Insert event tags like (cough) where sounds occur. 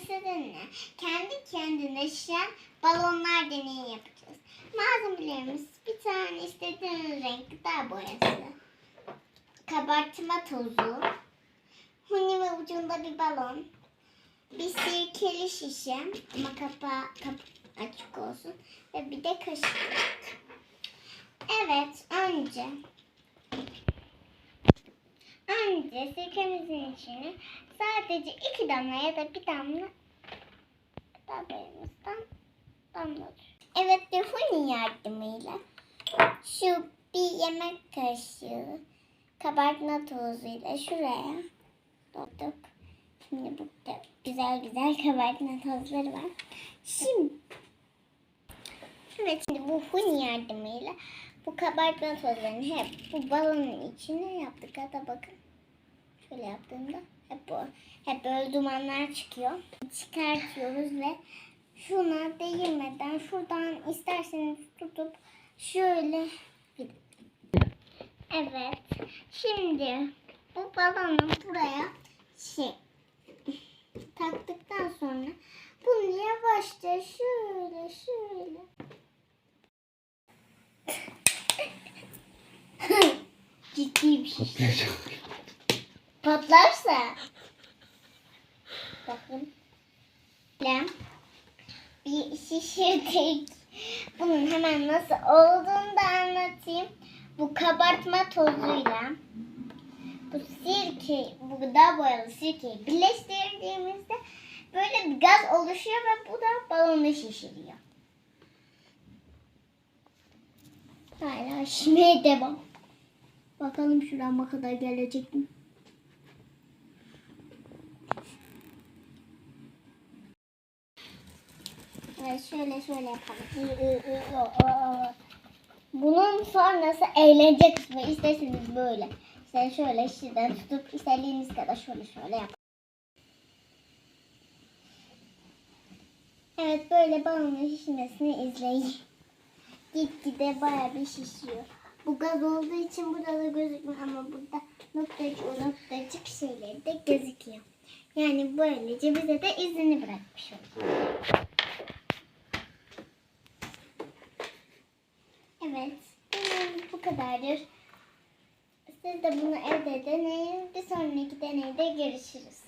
Sizinle kendi kendine şişen balonlar deneyi yapacağız. Malzemelerimiz bir tane istediğiniz renk gıda boyası, kabartma tozu, huni ve ucunda bir balon, bir sirkeli şişe ama kapağı kap açık olsun ve bir de kaşık. Evet, önce önce sirkemizin içine sadece iki damla ya da bir damla gıda boyamızdan damlatıyoruz. Evet, bir huni yardımıyla şu bir yemek kaşığı kabartma tozuyla şuraya dolduk. Şimdi burada güzel güzel kabartma tozları var. Şimdi Evet şimdi bu huni yardımıyla bu kabartma tozlarını hep bu balonun içine yaptık. Hatta bakın şöyle yaptığımda hep bu hep böyle dumanlar çıkıyor. Çıkartıyoruz ve şuna değirmeden şuradan isterseniz tutup şöyle Evet. Şimdi bu balonu buraya şey taktıktan sonra bunu yavaşça şöyle şöyle (laughs) Ciddi bir şey. Patlarsa bakın Lem bir şişirdik. Bunun hemen nasıl olduğunu da anlatayım. Bu kabartma tozuyla bu sirke, bu gıda boyalı sirkeyi birleştirdiğimizde böyle bir gaz oluşuyor ve bu da balonu şişiriyor. Hala şişmeye devam. Bakalım şurama kadar gelecek mi? Şöyle şöyle yapalım. Bunun sonrası eğlence kısmı. İsterseniz böyle. İşte şöyle şuradan tutup istediğiniz kadar şöyle şöyle yap. Evet böyle balonun şişmesini izleyin. Gitgide baya bir şişiyor. Bu gaz olduğu için burada da gözükmüyor ama burada noktacık o noktacık şeyleri de gözüküyor. Yani böylece bize de izini bırakmış oluyor. Evet. benim Bu kadardır. Siz de bunu evde deneyin. Bir sonraki deneyde görüşürüz.